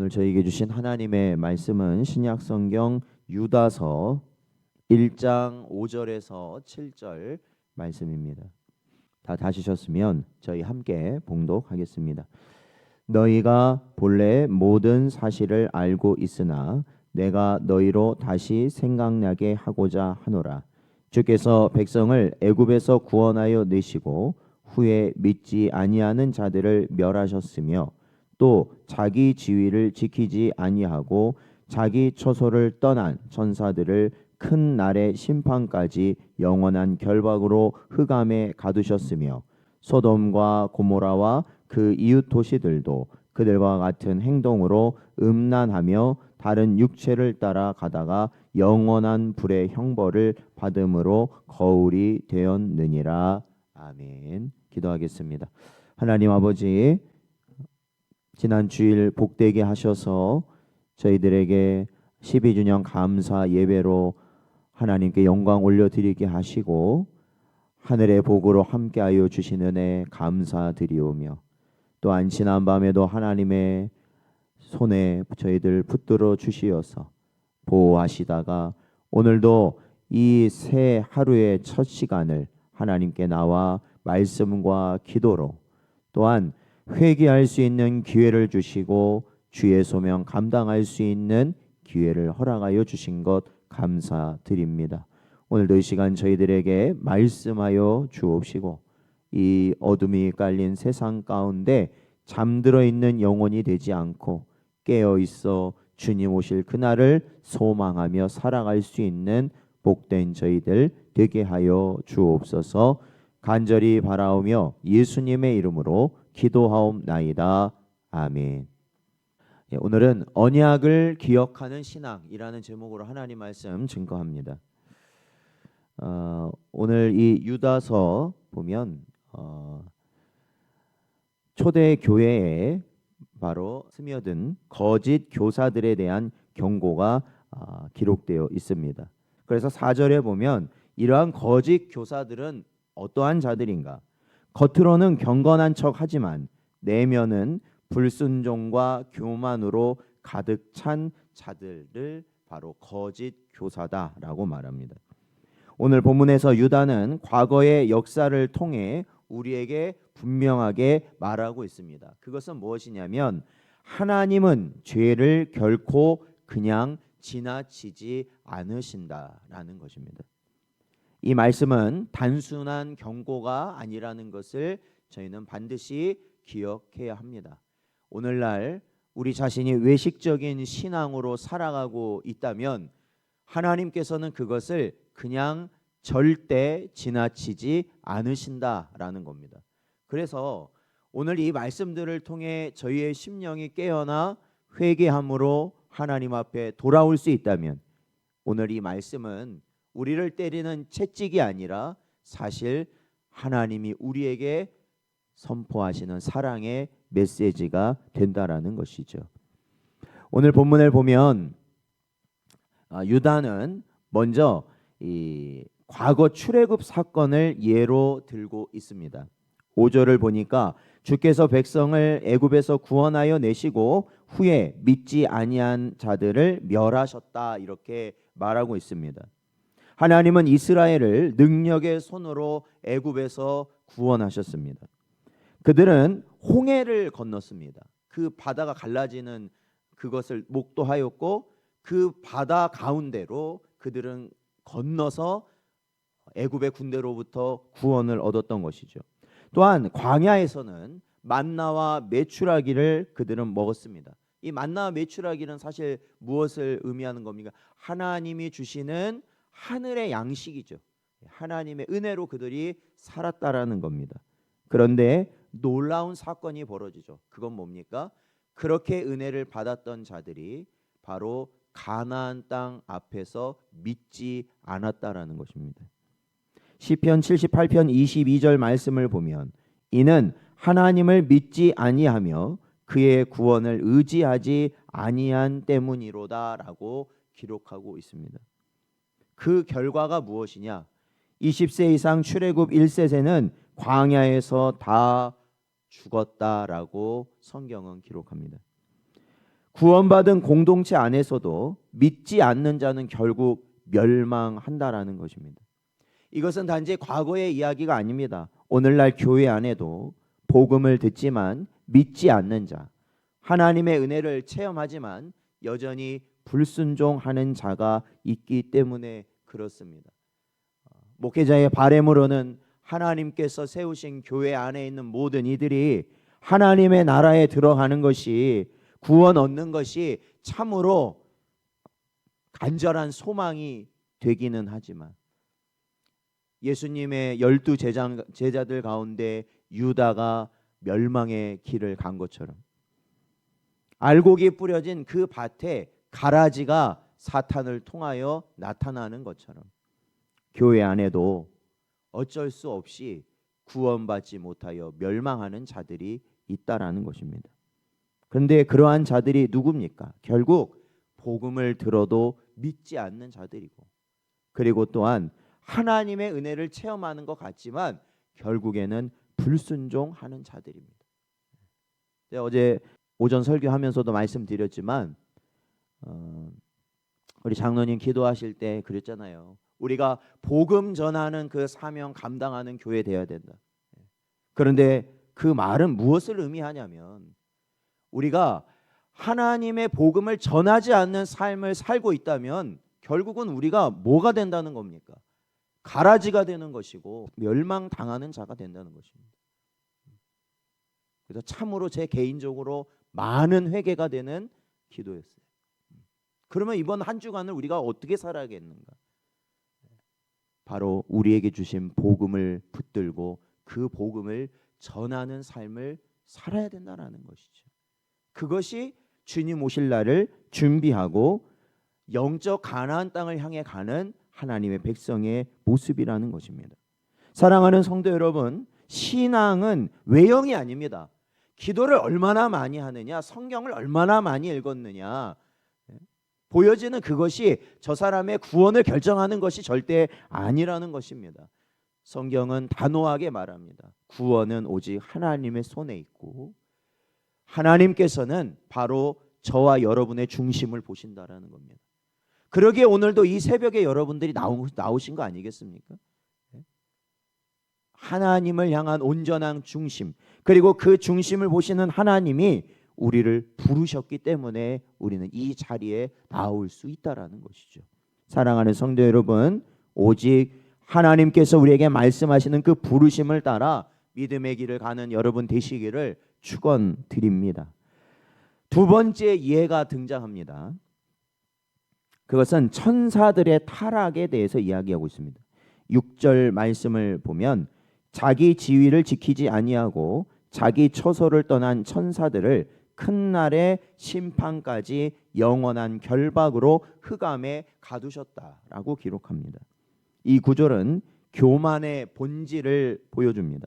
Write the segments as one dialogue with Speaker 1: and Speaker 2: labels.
Speaker 1: 오늘 저에게 주신 하나님의 말씀은 신약 성경 유다서 1장 5절에서 7절 말씀입니다. 다 다시셨으면 저희 함께 봉독하겠습니다. 너희가 본래 모든 사실을 알고 있으나 내가 너희로 다시 생각나게 하고자 하노라. 주께서 백성을 애굽에서 구원하여 내시고 후에 믿지 아니하는 자들을 멸하셨으며 또 자기 지위를 지키지 아니하고 자기 처소를 떠난 천사들을 큰 날의 심판까지 영원한 결박으로 흑암에 가두셨으며 소돔과 고모라와 그 이웃 도시들도 그들과 같은 행동으로 음란하며 다른 육체를 따라 가다가 영원한 불의 형벌을 받음으로 거울이 되었느니라 아멘. 기도하겠습니다. 하나님 아버지 지난 주일 복되게 하셔서 저희들에게 12주년 감사 예배로 하나님께 영광 올려드리게 하시고 하늘의 복으로 함께하여 주신 은혜 감사드리오며 또한 지난 밤에도 하나님의 손에 저희들 붙들어 주시어서 보호하시다가 오늘도 이 새 하루의 첫 시간을 하나님께 나와 말씀과 기도로 또한 회개할 수 있는 기회를 주시고 주의 소명 감당할 수 있는 기회를 허락하여 주신 것 감사드립니다. 오늘도 이 시간 저희들에게 말씀하여 주옵시고 이 어둠이 깔린 세상 가운데 잠들어 있는 영혼이 되지 않고 깨어 있어 주님 오실 그날을 소망하며 살아갈 수 있는 복된 저희들 되게 하여 주옵소서. 간절히 바라오며 예수님의 이름으로 기도하옵나이다. 아멘. 예, 오늘은 언약을 기억하는 신앙이라는 제목으로 하나님 말씀 증거합니다. 어, 오늘 이 유다서 보면 어, 초대 교회에 바로 스며든 거짓 교사들에 대한 경고가 어, 기록되어 있습니다. 그래서 4절에 보면 이러한 거짓 교사들은 어떠한 자들인가? 겉으로는 경건한 척 하지만 내면은 불순종과 교만으로 가득 찬 자들을 바로 거짓 교사다라고 말합니다. 오늘 본문에서 유다는 과거의 역사를 통해 우리에게 분명하게 말하고 있습니다. 그것은 무엇이냐면 하나님은 죄를 결코 그냥 지나치지 않으신다라는 것입니다. 이 말씀은 단순한 경고가 아니라는 것을 저희는 반드시 기억해야 합니다. 오늘날 우리 자신이 외식적인 신앙으로 살아가고 있다면 하나님께서는 그것을 그냥 절대 지나치지 않으신다라는 겁니다. 그래서 오늘 이 말씀들을 통해 저희의 심령이 깨어나 회개함으로 하나님 앞에 돌아올 수 있다면 오늘 이 말씀은 우리를 때리는 채찍이 아니라 사실 하나님이 우리에게 선포하시는 사랑의 메시지가 된다라는 것이죠. 오늘 본문을 보면 아, 유다는 먼저 이 과거 출애굽 사건을 예로 들고 있습니다. 5절을 보니까 주께서 백성을 애굽에서 구원하여 내시고 후에 믿지 아니한 자들을 멸하셨다 이렇게 말하고 있습니다. 하나님은 이스라엘을 능력의 손으로 애굽에서 구원하셨습니다. 그들은 홍해를 건넜습니다. 그 바다가 갈라지는 그것을 목도하였고 그 바다 가운데로 그들은 건너서 애굽의 군대로부터 구원을 얻었던 것이죠. 또한 광야에서는 만나와 메추라기를 그들은 먹었습니다. 이 만나와 메추라기는 사실 무엇을 의미하는 겁니까? 하나님이 주시는 하늘의 양식이죠. 하나님의 은혜로 그들이 살았다라는 겁니다. 그런데 놀라운 사건이 벌어지죠. 그건 뭡니까? 그렇게 은혜를 받았던 자들이 바로 가나안 땅 앞에서 믿지 않았다라는 것입니다. 시편 78편 22절 말씀을 보면 이는 하나님을 믿지 아니하며 그의 구원을 의지하지 아니한 때문이로다라고 기록하고 있습니다. 그 결과가 무엇이냐? 20세 이상 출애굽 1세세는 광야에서 다 죽었다라고 성경은 기록합니다. 구원받은 공동체 안에서도 믿지 않는 자는 결국 멸망한다라는 것입니다. 이것은 단지 과거의 이야기가 아닙니다. 오늘날 교회 안에도 복음을 듣지만 믿지 않는 자, 하나님의 은혜를 체험하지만 여전히 불순종하는 자가 있기 때문에 그렇습니다. 목회자의 바램으로는 하나님께서 세우신 교회 안에 있는 모든 이들이 하나님의 나라에 들어가는 것이 구원 얻는 것이 참으로 간절한 소망이 되기는 하지만 예수님의 열두 제자, 제자들 가운데 유다가 멸망의 길을 간 것처럼 알곡이 뿌려진 그 밭에 가라지가 사탄을 통하여 나타나는 것처럼 교회 안에도 어쩔 수 없이 구원받지 못하여 멸망하는 자들이 있다라는 것입니다. 그런데 그러한 자들이 누굽니까? 결국 복음을 들어도 믿지 않는 자들이고 그리고 또한 하나님의 은혜를 체험하는 것 같지만 결국에는 불순종하는 자들입니다. 네, 어제 오전 설교하면서도 말씀드렸지만 어, 우리 장로님 기도하실 때 그랬잖아요. 우리가 복음 전하는 그 사명 감당하는 교회 되어야 된다. 그런데 그 말은 무엇을 의미하냐면 우리가 하나님의 복음을 전하지 않는 삶을 살고 있다면 결국은 우리가 뭐가 된다는 겁니까? 가라지가 되는 것이고 멸망 당하는 자가 된다는 것입니다. 그래서 참으로 제 개인적으로 많은 회개가 되는 기도였어요. 그러면 이번 한 주간을 우리가 어떻게 살아야겠는가? 바로 우리에게 주신 복음을 붙들고 그 복음을 전하는 삶을 살아야 된다라는 것이죠. 그것이 주님 오실 날을 준비하고 영적 가나안 땅을 향해 가는 하나님의 백성의 모습이라는 것입니다. 사랑하는 성도 여러분, 신앙은 외형이 아닙니다. 기도를 얼마나 많이 하느냐, 성경을 얼마나 많이 읽었느냐, 보여지는 그것이 저 사람의 구원을 결정하는 것이 절대 아니라는 것입니다. 성경은 단호하게 말합니다. 구원은 오직 하나님의 손에 있고 하나님께서는 바로 저와 여러분의 중심을 보신다라는 겁니다. 그러기에 오늘도 이 새벽에 여러분들이 나오, 나오신 거 아니겠습니까? 네? 하나님을 향한 온전한 중심 그리고 그 중심을 보시는 하나님이 우리를 부르셨기 때문에 우리는 이 자리에 나올 수 있다라는 것이죠. 사랑하는 성도 여러분, 오직 하나님께서 우리에게 말씀하시는 그 부르심을 따라 믿음의 길을 가는 여러분 되시기를 축원드립니다. 두 번째 예가 등장합니다. 그것은 천사들의 타락에 대해서 이야기하고 있습니다. 6절 말씀을 보면 자기 지위를 지키지 아니하고 자기 처소를 떠난 천사들을 큰 날의 심판까지 영원한 결박으로 흑암에 가두셨다라고 기록합니다. 이 구절은 교만의 본질을 보여줍니다.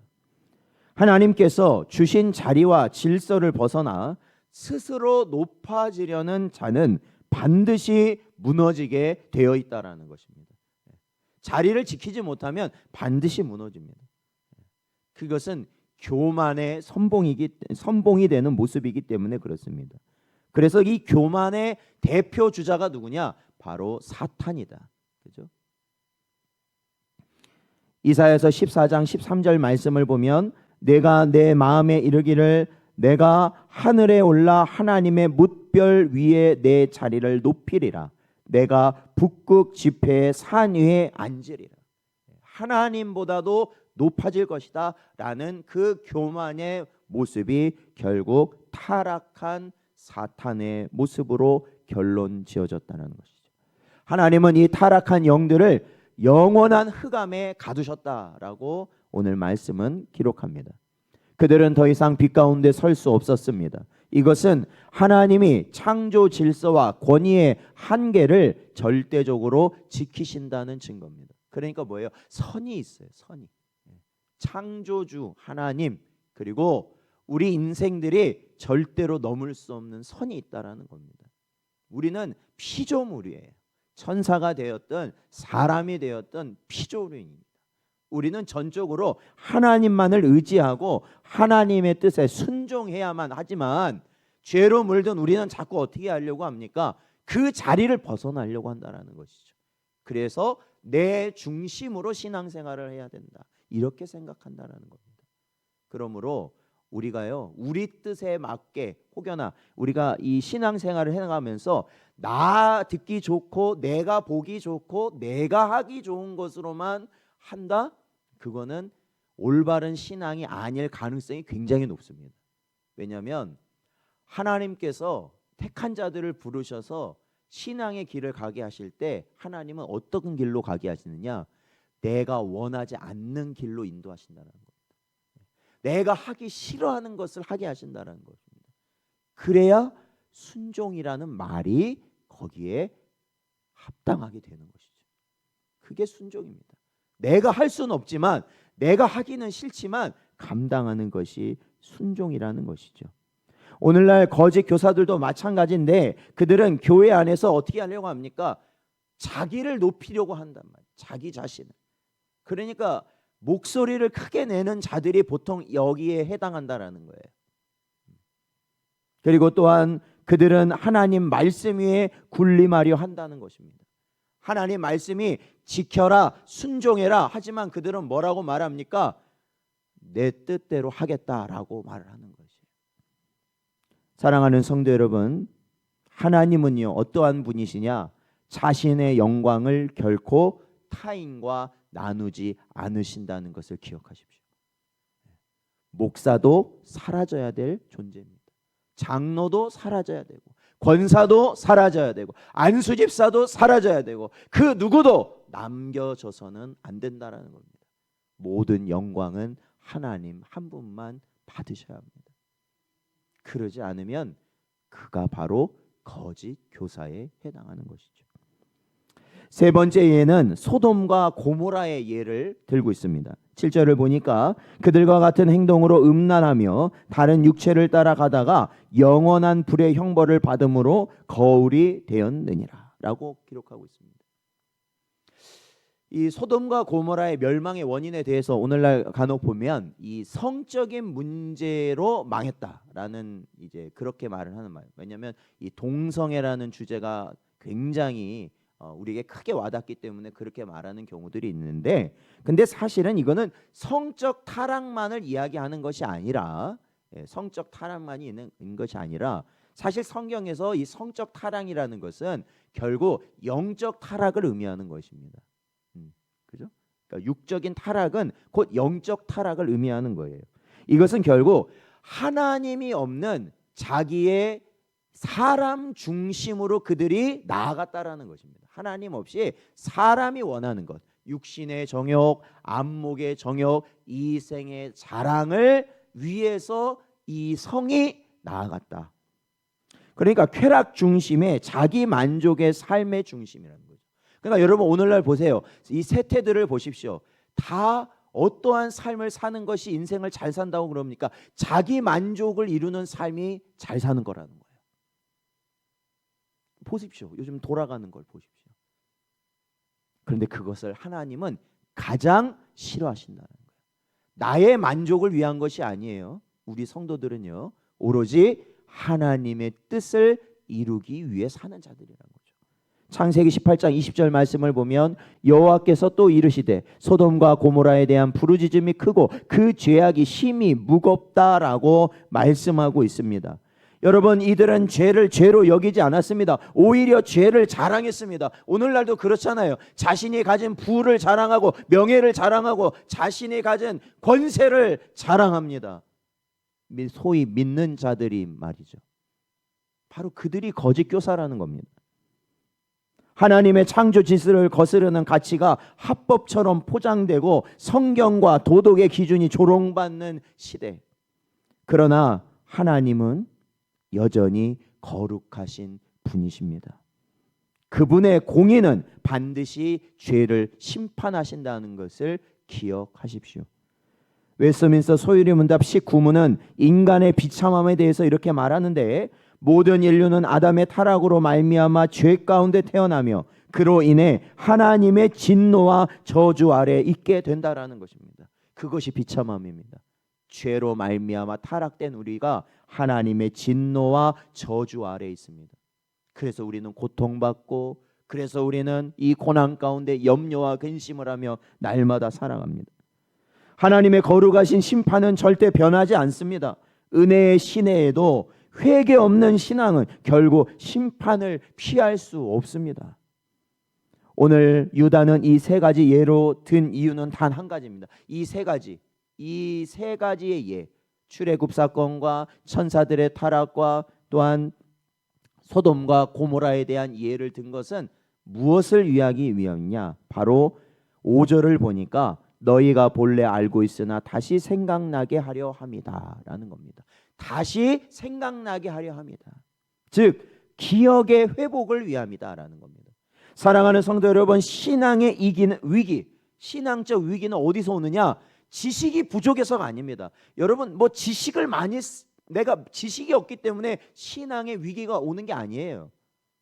Speaker 1: 하나님께서 주신 자리와 질서를 벗어나 스스로 높아지려는 자는 반드시 무너지게 되어 있다라는 것입니다. 자리를 지키지 못하면 반드시 무너집니다. 그것은 교만의 선봉이기 선봉이 되는 모습이기 때문에 그렇습니다. 그래서 이 교만의 대표 주자가 누구냐? 바로 사탄이다. 그죠? 이사야서 14장 13절 말씀을 보면 내가 내 마음에 이르기를 내가 하늘에 올라 하나님의 뭇별 위에 내 자리를 높이리라 내가 북극 지폐의 산 위에 앉으리라 하나님보다도 높아질 것이다 라는 그 교만의 모습이 결국 타락한 사탄의 모습으로 결론 지어졌다는 것이죠. 하나님은 이 타락한 영들을 영원한 흑암에 가두셨다라고 오늘 말씀은 기록합니다. 그들은 더 이상 빛 가운데 설 수 없었습니다. 이것은 하나님이 창조 질서와 권위의 한계를 절대적으로 지키신다는 증거입니다. 그러니까 뭐예요? 선이 있어요. 선이. 창조주 하나님 그리고 우리 인생들이 절대로 넘을 수 없는 선이 있다라는 겁니다. 우리는 피조물이에요. 천사가 되었던 사람이 되었던 피조물입니다. 우리는 전적으로 하나님만을 의지하고 하나님의 뜻에 순종해야만 하지만 죄로 물든 우리는 자꾸 어떻게 하려고 합니까? 그 자리를 벗어나려고 한다라는 것이죠. 그래서 내 중심으로 신앙생활을 해야 된다. 이렇게 생각한다라는 겁니다. 그러므로 우리가요 우리 뜻에 맞게 혹여나 우리가 이 신앙생활을 해나가면서 나 듣기 좋고 내가 보기 좋고 내가 하기 좋은 것으로만 한다 그거는 올바른 신앙이 아닐 가능성이 굉장히 높습니다. 왜냐하면 하나님께서 택한 자들을 부르셔서 신앙의 길을 가게 하실 때 하나님은 어떤 길로 가게 하시느냐 내가 원하지 않는 길로 인도하신다는 겁니다. 내가 하기 싫어하는 것을 하게 하신다는 것입니다. 그래야 순종이라는 말이 거기에 합당하게 되는 것이죠. 그게 순종입니다. 내가 할 수는 없지만 내가 하기는 싫지만 감당하는 것이 순종이라는 것이죠. 오늘날 거짓 교사들도 마찬가지인데 그들은 교회 안에서 어떻게 하려고 합니까? 자기를 높이려고 한단 말이에요. 자기 자신을. 그러니까 목소리를 크게 내는 자들이 보통 여기에 해당한다라는 거예요. 그리고 또한 그들은 하나님 말씀 위에 군림하려 한다는 것입니다. 하나님 말씀이 지켜라 순종해라 하지만 그들은 뭐라고 말합니까? 내 뜻대로 하겠다라고 말을 하는 것이에요. 사랑하는 성도 여러분, 하나님은요 어떠한 분이시냐? 자신의 영광을 결코 타인과 나누지 않으신다는 것을 기억하십시오. 목사도 사라져야 될 존재입니다. 장로도 사라져야 되고 권사도 사라져야 되고 안수집사도 사라져야 되고 그 누구도 남겨져서는 안 된다라는 겁니다. 모든 영광은 하나님 한 분만 받으셔야 합니다. 그러지 않으면 그가 바로 거짓 교사에 해당하는 것이죠. 세 번째 예는 소돔과 고모라의 예를 들고 있습니다. 7절을 보니까 그들과 같은 행동으로 음란하며 다른 육체를 따라가다가 영원한 불의 형벌을 받음으로 거울이 되었느니라라고 기록하고 있습니다. 이 소돔과 고모라의 멸망의 원인에 대해서 오늘날 간혹 보면 이 성적인 문제로 망했다라는 이제 그렇게 말을 하는 말. 왜냐하면 이 동성애라는 주제가 굉장히 어, 우리에게 크게 와닿기 때문에 그렇게 말하는 경우들이 있는데 근데 사실은 이거는 성적 타락만을 이야기하는 것이 아니라 예, 성적 타락만이 있는 것이 아니라 사실 성경에서 이 성적 타락이라는 것은 결국 영적 타락을 의미하는 것입니다. 음, 그죠? 그러니까 육적인 타락은 곧 영적 타락을 의미하는 거예요. 이것은 결국 하나님이 없는 자기의 사람 중심으로 그들이 나아갔다라는 것입니다. 하나님 없이 사람이 원하는 것, 육신의 정욕, 안목의 정욕, 이생의 자랑을 위해서 이 성이 나아갔다. 그러니까 쾌락 중심의 자기 만족의 삶의 중심이라는 거죠. 그러니까 여러분 오늘날 보세요. 이 세태들을 보십시오. 다 어떠한 삶을 사는 것이 인생을 잘 산다고 그럽니까? 자기 만족을 이루는 삶이 잘 사는 거라는 거예요. 보십시오. 요즘 돌아가는 걸 보십시오. 그런데 그것을 하나님은 가장 싫어하신다는 거예요. 나의 만족을 위한 것이 아니에요. 우리 성도들은요. 오로지 하나님의 뜻을 이루기 위해 사는 자들이라는 거죠. 창세기 18장 20절 말씀을 보면 여호와께서 또 이르시되 소돔과 고모라에 대한 부르짖음이 크고 그 죄악이 심히 무겁다라고 말씀하고 있습니다. 여러분 이들은 죄를 죄로 여기지 않았습니다. 오히려 죄를 자랑했습니다. 오늘날도 그렇잖아요. 자신이 가진 부를 자랑하고 명예를 자랑하고 자신이 가진 권세를 자랑합니다. 소위 믿는 자들이 말이죠. 바로 그들이 거짓 교사라는 겁니다. 하나님의 창조 질서를 거스르는 가치가 합법처럼 포장되고 성경과 도덕의 기준이 조롱받는 시대. 그러나 하나님은 여전히 거룩하신 분이십니다. 그분의 공의는 반드시 죄를 심판하신다는 것을 기억하십시오. 웨스민스터 소유리 문답 19문은 인간의 비참함에 대해서 이렇게 말하는데 모든 인류는 아담의 타락으로 말미암아 죄 가운데 태어나며 그로 인해 하나님의 진노와 저주 아래 있게 된다라는 것입니다. 그것이 비참함입니다. 죄로 말미암아 타락된 우리가 하나님의 진노와 저주 아래 있습니다. 그래서 우리는 고통받고 그래서 우리는 이 고난 가운데 염려와 근심을 하며 날마다 살아갑니다. 하나님의 거룩하신 심판은 절대 변하지 않습니다. 은혜의 신혜에도 회개 없는 신앙은 결국 심판을 피할 수 없습니다. 오늘 유다는 이 세 가지 예로 든 이유는 단 한 가지입니다. 이 세 가지, 이 세 가지의 예, 출애굽 사건과 천사들의 타락과 또한 소돔과 고모라에 대한 예를 든 것은 무엇을 위하기 위함이냐? 바로 5절을 보니까 너희가 본래 알고 있으나 다시 생각나게 하려 함이다라는 겁니다. 다시 생각나게 하려 합니다. 즉 기억의 회복을 위함이다라는 겁니다. 사랑하는 성도 여러분, 신앙의 이기는 위기, 신앙적 위기는 어디서 오느냐? 지식이 부족해서가 아닙니다. 여러분, 뭐 지식을 많이 쓰- 내가 지식이 없기 때문에 신앙의 위기가 오는 게 아니에요.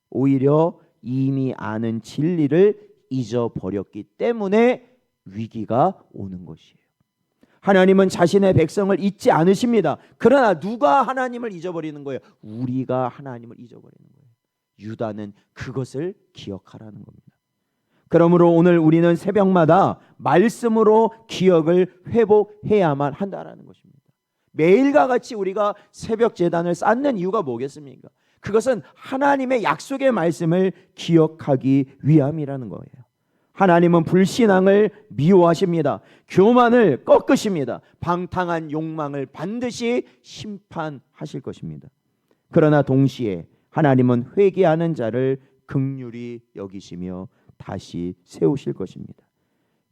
Speaker 1: 오히려 이미 아는 진리를 잊어버렸기 때문에 위기가 오는 것이에요. 하나님은 자신의 백성을 잊지 않으십니다. 그러나 누가 하나님을 잊어버리는 거예요? 우리가 하나님을 잊어버리는 거예요. 유다는 그것을 기억하라는 겁니다. 그러므로 오늘 우리는 새벽마다 말씀으로 기억을 회복해야만 한다라는 것입니다. 매일과 같이 우리가 새벽 재단을 쌓는 이유가 뭐겠습니까? 그것은 하나님의 약속의 말씀을 기억하기 위함이라는 거예요. 하나님은 불신앙을 미워하십니다. 교만을 꺾으십니다. 방탕한 욕망을 반드시 심판하실 것입니다. 그러나 동시에 하나님은 회개하는 자를 극률히 여기시며 다시 세우실 것입니다.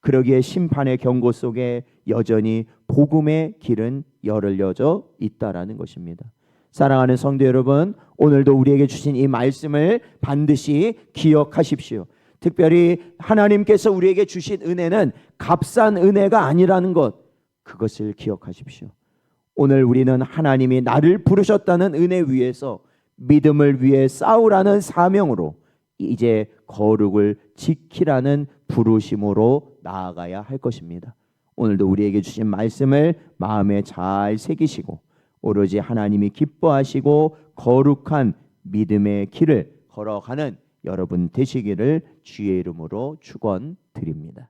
Speaker 1: 그러기에 심판의 경고 속에 여전히 복음의 길은 열려져 있다라는 것입니다. 사랑하는 성도 여러분, 오늘도 우리에게 주신 이 말씀을 반드시 기억하십시오. 특별히 하나님께서 우리에게 주신 은혜는 값싼 은혜가 아니라는 것, 그것을 기억하십시오. 오늘 우리는 하나님이 나를 부르셨다는 은혜 위에서 믿음을 위해 싸우라는 사명으로 이제 거룩을 지키라는 부르심으로 나아가야 할 것입니다. 오늘도 우리에게 주신 말씀을 마음에 잘 새기시고 오로지 하나님이 기뻐하시고 거룩한 믿음의 길을 걸어가는 여러분 되시기를 주의 이름으로 축원드립니다.